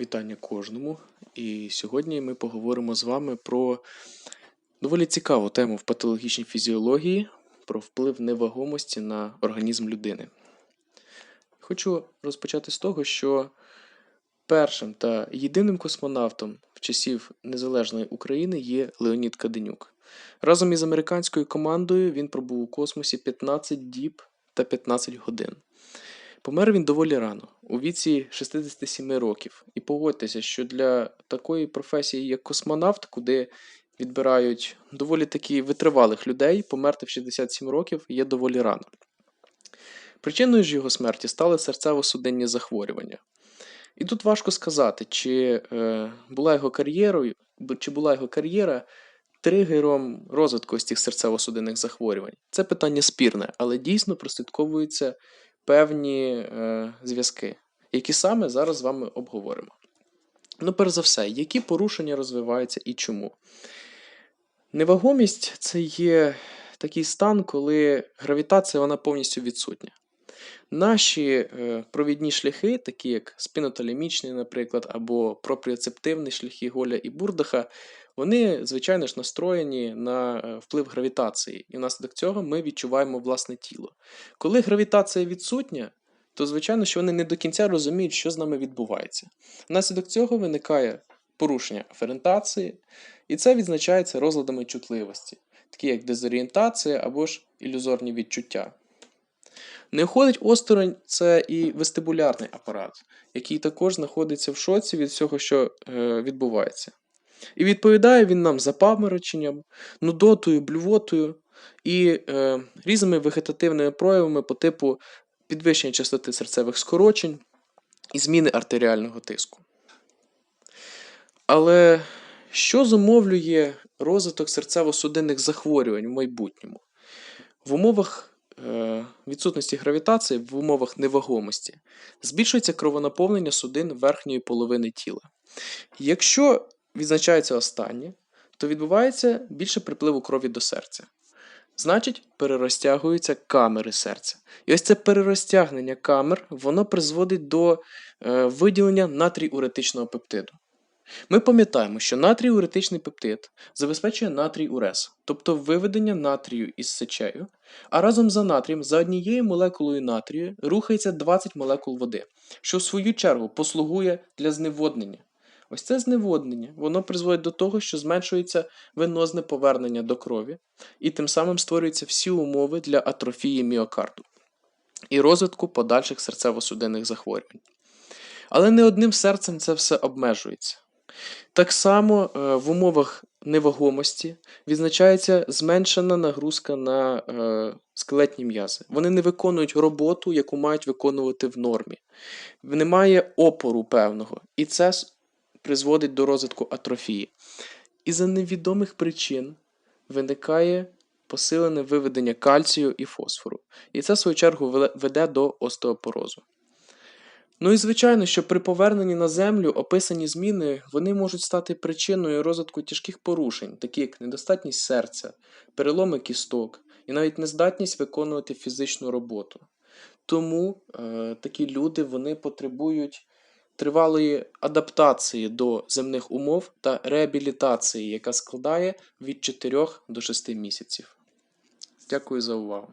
Вітання кожному. І сьогодні ми поговоримо з вами про доволі цікаву тему в патологічній фізіології, про вплив невагомості на організм людини. Хочу розпочати з того, що першим та єдиним космонавтом в часів Незалежної України є Леонід Каденюк. Разом із американською командою він пробув у космосі 15 діб та 15 годин. Помер він доволі рано, у віці 67 років. І погодьтеся, що для такої професії, як космонавт, куди відбирають доволі таки витривалих людей, померти в 67 років є доволі рано. Причиною ж його смерті стали серцево-судинні захворювання. І тут важко сказати, чи е, була його кар'єрою, чи була його кар'єра тригером розвитку ось цих серцево-судинних захворювань. Це питання спірне, але дійсно прослідковується певні е, зв'язки, які саме зараз з вами обговоримо. Ну, перш за все, які порушення розвиваються і чому? Невагомість це є такий стан, коли гравітація вона повністю відсутня. Наші е, провідні шляхи, такі як спінотолемічний, наприклад, або пропріоцептивні шляхи Голя і Бурдаха, вони, звичайно ж, настроєні на е, вплив гравітації, і внаслідок цього ми відчуваємо власне тіло. Коли гравітація відсутня, то звичайно, що вони не до кінця розуміють, що з нами відбувається. Внаслідок цього виникає порушення аферентації, і це відзначається розладами чутливості, такі як дезорієнтація або ж ілюзорні відчуття. Не входить осторонь це і вестибулярний апарат, який також знаходиться в шоці від всього, що е, відбувається. І відповідає він нам запамороченням, нудотою, блювотою і е, різними вегетативними проявами по типу підвищення частоти серцевих скорочень і зміни артеріального тиску. Але що зумовлює розвиток серцево-судинних захворювань в майбутньому? В умовах е, відсутності гравітації, в умовах невагомості, збільшується кровонаповнення судин верхньої половини тіла. Якщо відзначається останнє, то відбувається більше припливу крові до серця. Значить, перерозтягуються камери серця. І ось це перерозтягнення камер воно призводить до е, виділення натрій-уретичного пептиду. Ми пам'ятаємо, що натрій-уретичний пептид забезпечує натрій урез, тобто виведення натрію із сечею, а разом за натрієм за однією молекулою натрію рухається 20 молекул води, що в свою чергу послугує для зневоднення. Ось це зневоднення, воно призводить до того, що зменшується венозне повернення до крові, і тим самим створюються всі умови для атрофії міокарду і розвитку подальших серцево-судинних захворювань. Але не одним серцем це все обмежується. Так само е, в умовах невагомості відзначається зменшена нагрузка на е, скелетні м'язи. Вони не виконують роботу, яку мають виконувати в нормі. Немає опору певного. І це призводить до розвитку атрофії. І за невідомих причин виникає посилене виведення кальцію і фосфору. І це, в свою чергу, веде до остеопорозу. Ну і звичайно, що при поверненні на землю описані зміни вони можуть стати причиною розвитку тяжких порушень, такі як недостатність серця, переломи кісток і навіть нездатність виконувати фізичну роботу. Тому е, такі люди вони потребують тривалої адаптації до земних умов та реабілітації, яка складає від 4 до 6 місяців. Дякую за увагу.